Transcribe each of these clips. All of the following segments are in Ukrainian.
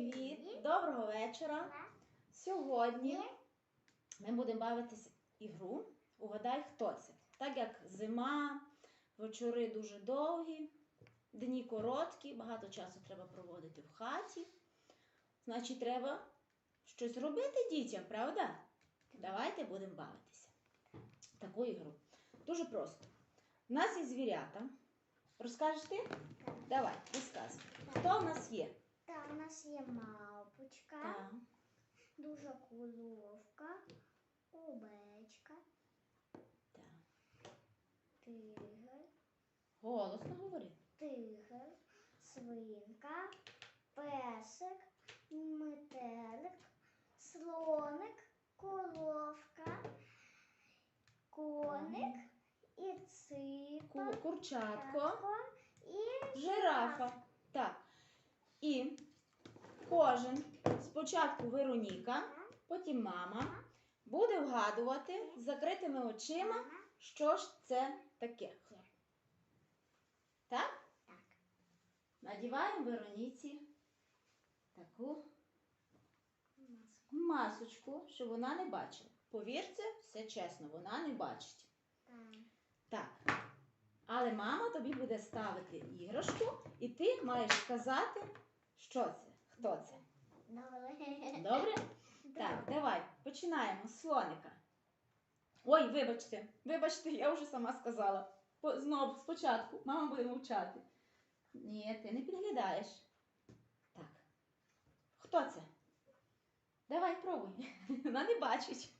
Привіт! Доброго вечора! Сьогодні ми будемо бавитися ігру. Угадай, хто це. Так як зима, вечори дуже довгі, дні короткі, багато часу треба проводити в хаті. Значить, треба щось робити дітям, правда? Давайте будемо бавитися. Таку ігру. Дуже просто. У нас є звірята. Розкажеш ти? Давай, розказуй. Хто в нас є? Та у нас є мавпочка, Так. дуже коровка, овечка, тигр, Голосно говори. тигр, свинка, песик, метелик, слоник, коровка, коник і ципа, Ку- Курчатко, і жирафа. Так. І кожен спочатку Вероніка, потім мама буде вгадувати з закритими очима, що ж це таке. Так? Так. Надіваємо Вероніці таку масочку, щоб вона не бачила. Повірте, все чесно, вона не бачить. Так. Але мама тобі буде ставити іграшку, і ти маєш сказати, що це, хто це. Добре. Добре? Так, давай, починаємо з слоника. Ой, вибачте, вибачте, я вже сама сказала. Знову спочатку, мама буде мовчати. Ні, ти не підглядаєш. Так. Хто це? Давай, пробуй. Вона не бачить.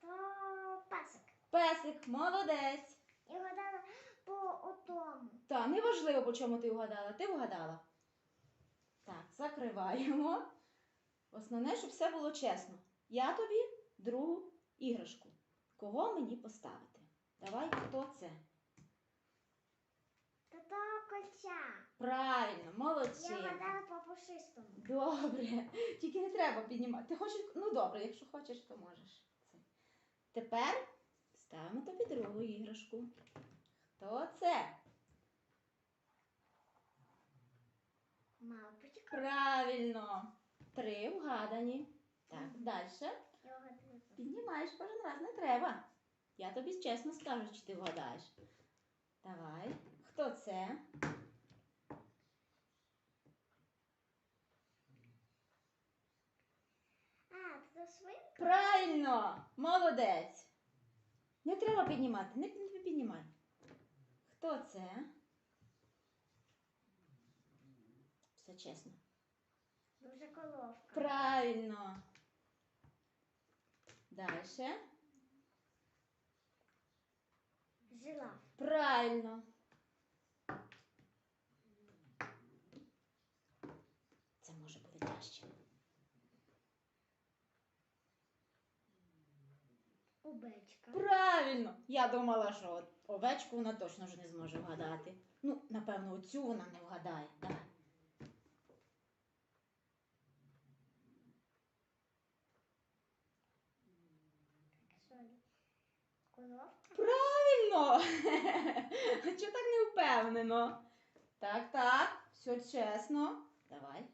То пасик. Песик, молодець. І гадала по отому. Та, неважливо, по чому ти вгадала. Ти вгадала. Так, закриваємо. Основне, щоб все було чесно. Я тобі другу іграшку. Кого мені поставити? Давай, хто це? Та кольця. Правильно, Я молодці. гадала по пушистому. Добре. Тільки не треба піднімати. Ти хочеш, ну добре, якщо хочеш, то можеш. Це. Тепер ставимо тобі другу іграшку. Хто це? Мавпочка. Правильно. Три вгадані. Так, далі. Піднімаєш кожен раз, не треба. Я тобі чесно скажу, чи ти вгадаєш. Давай. Хто це? А, це свинка? Правильно! Молодець! Не треба піднімати, не, не піднімай. Хто це? Все чесно. Дуже коровка. Правильно. Далі. Жираф. Правильно. Це може бути тяжче. Овечка. Правильно! Я думала, що овечку вона точно вже не зможе вгадати. Ну, напевно, оцю вона не вгадає. Давай. Що? Коровка? Правильно! Чого так не впевнено? Так, так, все чесно. Давай.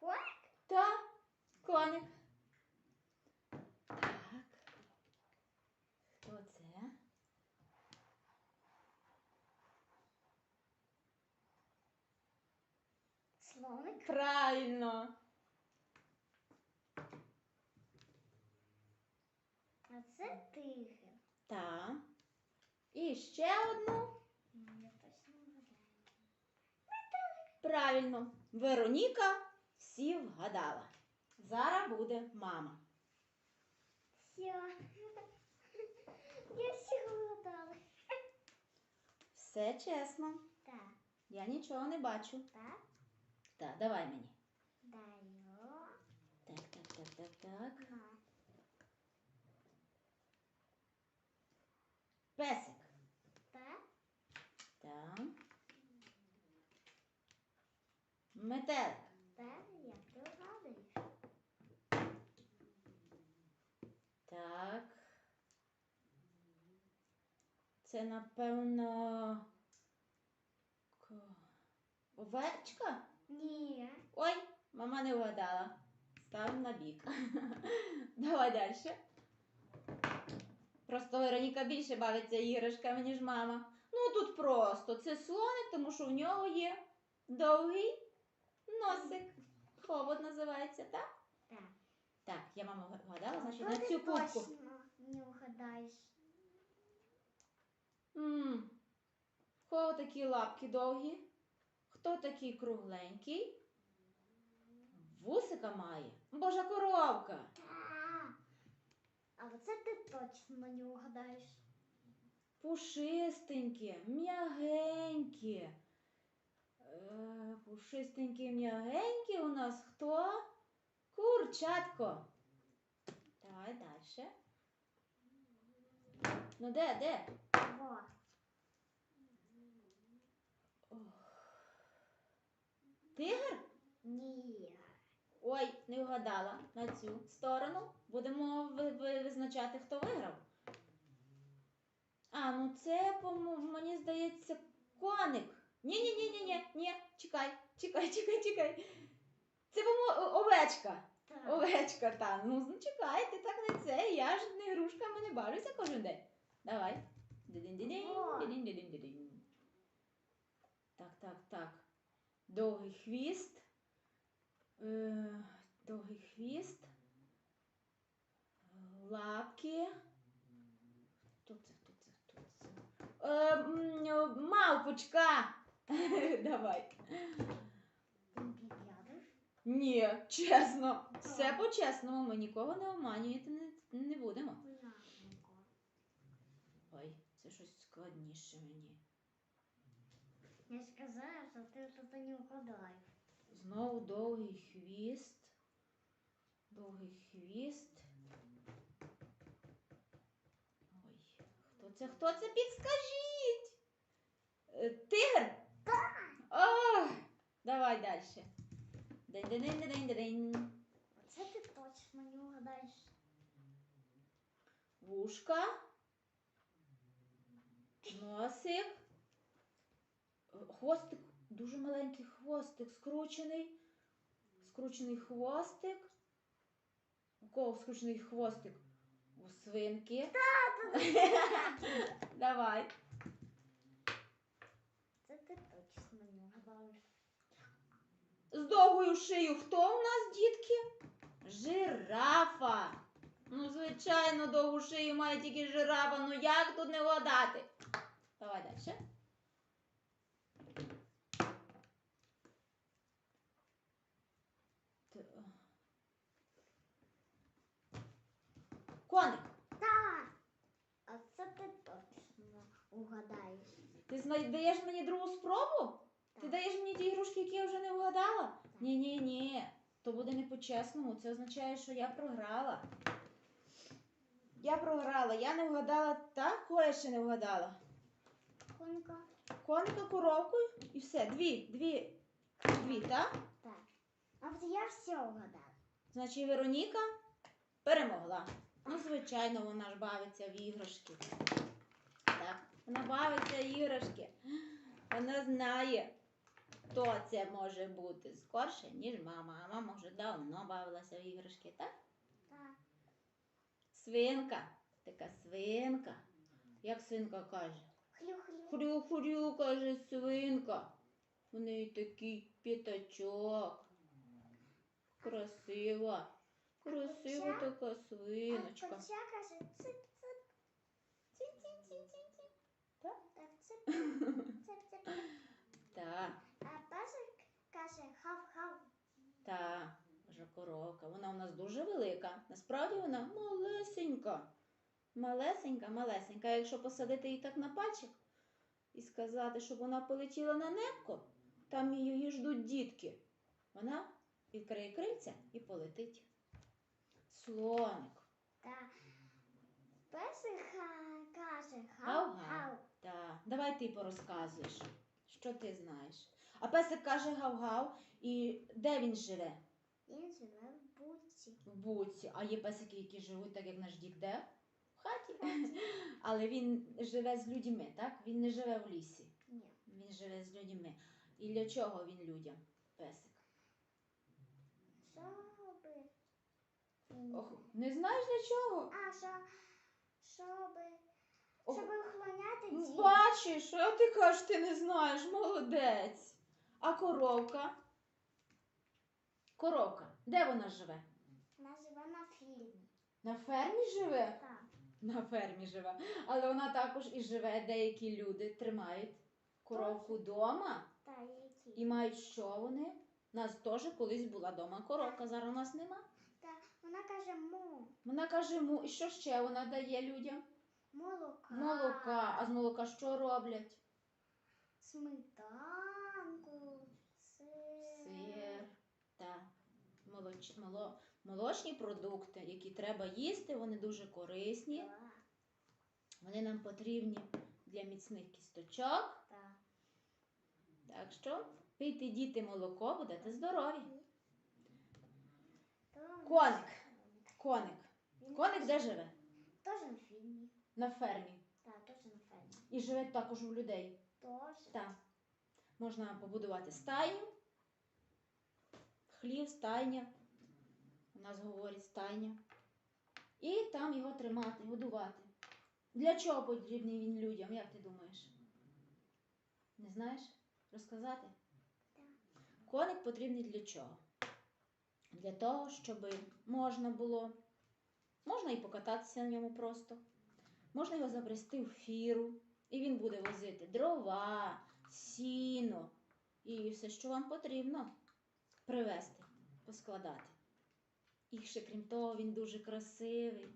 Коник? Так, коник. Так. Хто це? Слоник? Правильно. А це Так. І ще одну. Ну. Правильно. Вероніка всі вгадала. Зараз буде мама. Все. Я всі вгадала. Все чесно. Так, Я нічого не бачу. так. Так, давай мені. Даю. Так, так, так, так, так. На. Песик. Так. Так. Метелик. Так, як ти вгадуєш? Так. Це, напевно. Овечка? Ні. Ой, мама не вгадала. Ставимо на бік. Давай далі. Просто Вероніка більше бавиться іграшками, ніж мама. Ну тут просто. Це слоник, тому що в нього є довгий носик. Хобот називається, так? Так. Так, я мама вгадала, значить на цю кубку. не вгадаєш. М, в Кого такі лапки довгі? Хто такий кругленький? Вусика має. Божа коровка. А оце ти точно не вгадаєш. Пушистеньке, м'ягеньке. Е, Пушистеньке, м'ягеньке у нас хто? Курчатко. Давай далі. Ну де, де? Во. Тигр? Ні. Ой, не вгадала на цю сторону. Будемо ви- ви- визначати, хто виграв. А, ну це, мені здається, коник. Ні, ні. Чекай, чекай, чекай, чекай. Це по овечка. Так. Овечка та. Ну, ну, чекай, ти так не це. Я ж не грушками не бавлюся кожен день. Давай. Так, так, так. Довгий хвіст. Е, довгий хвіст. Лапки. Хто це, хто це, хто це? Е, мавпочка. Давай. Ні, чесно. Все по-чесному. Ми нікого не обманювати не, не будемо. Ой, це щось складніше мені. Я ж казала, що ти тут не вгадаєш. Знову довгий хвіст. Довгий хвіст. Ой, хто це? Хто це? Підскажіть! Е, Тигр? Ох, давай далі. День-день-день-день-день. Оце ти точно не вгадаєш. Вушка. Носик. Хвостик, дуже маленький хвостик, скручений. Скручений хвостик. У кого скручений хвостик? У свинки. Давай. Це ти точно не. З довгою шиєю хто у нас, дітки? Жирафа. Ну, звичайно, довгу шию має тільки жирафа. Ну як тут не вгадати? Давай далі. Т- Коник. Так. А це ти точно вгадаєш. Ти зна- даєш мені другу спробу? Ти Так. даєш мені ті ігрушки, які я вже не вгадала? Ні, ні, ні. То буде не по-чесному. Це означає, що я програла. Я програла. Я не вгадала так, кого я ще не вгадала. Конька. Коника коровку і все. Дві, дві, дві, так? Так. А от я все вгадала. Значить, Вероніка перемогла. Ну, звичайно, вона ж бавиться в іграшки. Вона бавиться іграшки. Вона знає, хто це може бути скорше, ніж мама. А мама вже давно бавилася в іграшки, так? Так. Свинка. Така свинка. Як свинка каже? Хлю-хлю. Хрю-хрю, каже свинка. У неї такий п'ятачок. Красива. Красива така А свиночка. курча каже цip-цip. Ціп-ціп-ціп-ціп-ціп. Так? Так. Так, А песик каже хав-хав. так. Вже коровка. Вона у нас дуже велика. Насправді вона малесенька. Малесенька, малесенька. А Якщо посадити її так на пальчик і сказати, щоб вона полетіла на небко, там її ждуть дітки. Вона відкриє крильця і полетить. Слоник. Та песик каже хав-хав. Так, давай ти порозказуєш, що ти знаєш. А песик каже гав-гав, і де він живе? Він живе в буці. В буці. А є песики, які живуть так, як наш дік, де? В хаті. Але він живе з людьми, так? Він не живе в лісі. Ні. Він живе з людьми. І для чого він людям? Песик. Щоби. Ох, не знаєш для чого? А, що, щоби. Щоб охороняти дім. Бачиш, а ти кажеш, ти не знаєш, молодець. А коровка? Коровка, де вона живе? Вона живе на фільмі. На фермі живе? Так. На фермі живе. Але вона також і живе, деякі люди тримають коровку вдома Та які. і мають що вони? У нас теж колись була дома коровка, зараз у нас нема. Та вона каже му. Вона каже, му, і що ще вона дає людям? Молока. Молока. А з молока що роблять? Сметанку. Сир. Сир та молоч, моло, молочні продукти, які треба їсти, вони дуже корисні. Так. Вони нам потрібні для міцних кісточок. Так. Так що пийте діти молоко, будете здорові. Коник. Коник. Коник де живе? Теж на фільмі. На фермі. Так, теж на фільмі. І живе також у людей. Теж. Так. Можна побудувати стайню. Хлів, стайня. У нас говорять стайня. І там його тримати, годувати. Для чого потрібний він людям, як ти думаєш? Не знаєш? Розказати? Так. Коник потрібний для чого? Для того, щоб можна було, можна і покататися на ньому просто. Можна його забрести в фіру, і він буде возити дрова, сіно і все, що вам потрібно привезти, поскладати. І ще крім того, він дуже красивий.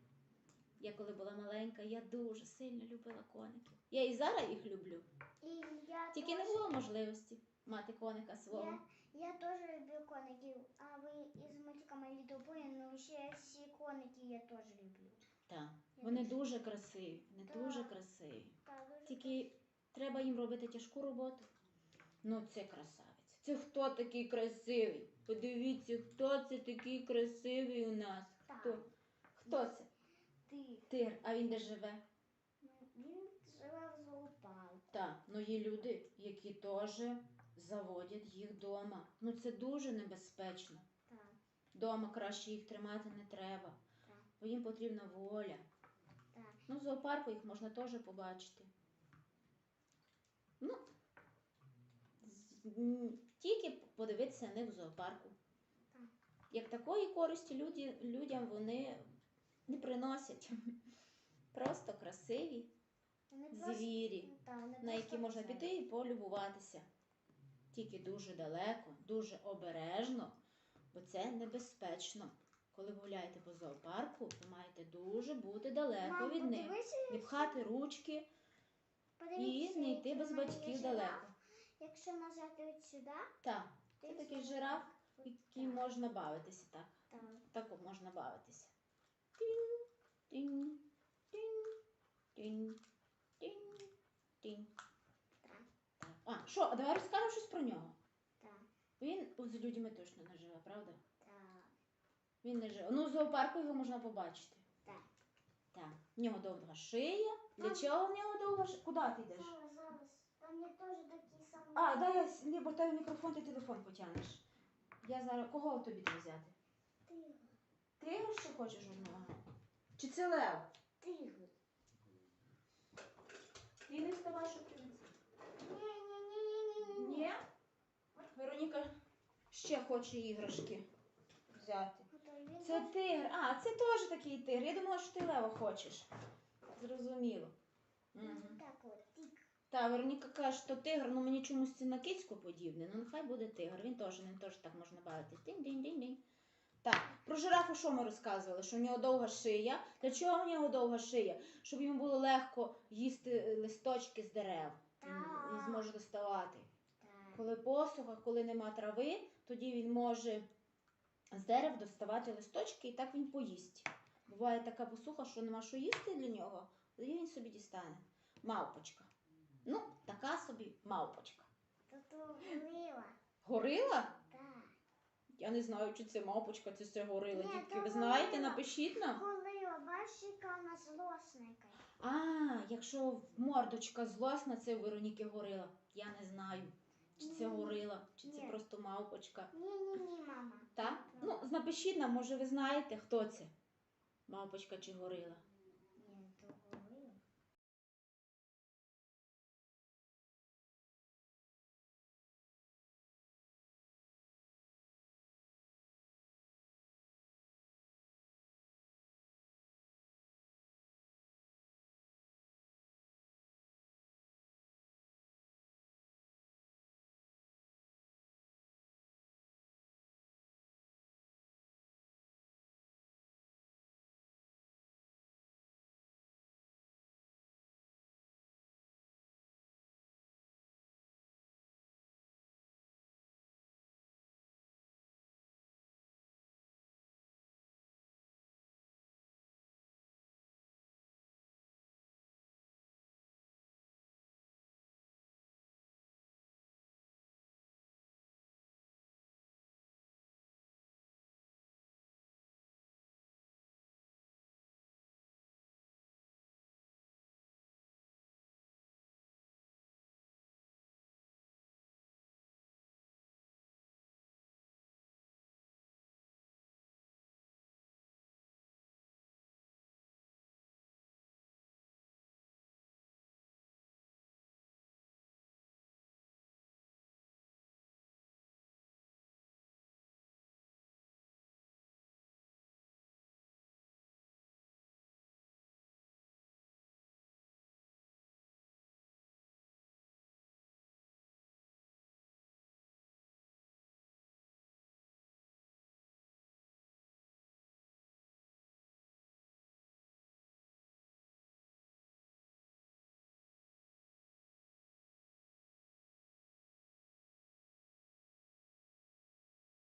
Я коли була маленька, я дуже сильно любила коників. Я і зараз їх люблю. І я Тільки не було можливості мати коника свого. Я, я теж люблю коників, а ви із мультиками Boy, ну ще всі коники я теж люблю. Так. Вони дуже- красиві, вони дуже красиві. Тільки треба їм робити тяжку роботу. Ну, це красавець. Це хто такий красивий? Подивіться, хто це такий красивий у нас. Хто? Хто це? Ти. Тир, а він де живе? Ну, Він живе в зоопарку. Так, ну є люди, які теж заводять їх вдома. Ну це дуже небезпечно. Так, Дома краще їх тримати не треба, бо їм потрібна воля. Ну, в зоопарку їх можна теж побачити. Ну, тільки подивитися них в зоопарку. Так. Як такої користі люди, людям вони не приносять. Просто красиві просто- звірі, вони на які можна піти і полюбуватися. Тільки дуже далеко, дуже обережно, бо це небезпечно. Коли ви гуляєте по зоопарку, ви маєте дуже бути далеко Мам, від них. Не пхати ручки і не йти без батьків далеко. Якщо нажати от сюди, Так, це такий жираф, який можна бавитися так. так. Так можна бавитися. Тінь, тінь, тінь, тінь, тінь, тінь. Так. Так. А, що, а давай розкажемо щось про нього. Так, Він з людьми точно не живе, правда? Він не живе. Ну, в зоопарку його можна побачити. так. Так. В нього довга шия. Для чого в нього довга шия? Куди ти йдеш? Зараз, зараз. Там є теж такі самі. А, дай я с- не, мікрофон, ти телефон потягнеш. Я зараз. Кого тобі треба взяти? Тигр. Ти ще хочеш одного? Чи це лев? Тигр. Ти не вставай, щоб принести. Ні-ні-ні-ні-ні. Ні? Вероніка ще хоче іграшки взяти. Це тигр. А, це теж такий тигр. Я думала, що ти лева хочеш. Зрозуміло. Угу. Так от, тик. Та, Вероніка каже, що тигр, ну мені чомусь це на кицьку подібне. Ну нехай буде тигр. Він теж, ним теж так можна бавитись. Динь-динь-динь-динь. Так, про жирафа що ми розказували? Що в нього довга шия. Для чого в нього довга шия? Щоб йому було легко їсти листочки з дерев. Він зможе доставати. Коли посуха, коли нема трави, тоді він може з дерев доставати листочки і так він поїсть. Буває така посуха, що нема що їсти для нього, тоді він собі дістане. Мавпочка. Ну, така собі мавпочка. Тут горила. Горила? Так. Я не знаю, чи це мавпочка, чи це горила. Ні, Дітки, то ви знаєте, горила. напишіть нам. Горила, бачиш, яка вона злосника. А, якщо мордочка злосна, це у Вероніки горила. Я не знаю. Чи це горила, чи це Ні. просто мавпочка. Ні-ні-ні, мама. Так? Ну, напишіть нам, може ви знаєте, хто це? Мавпочка чи горила.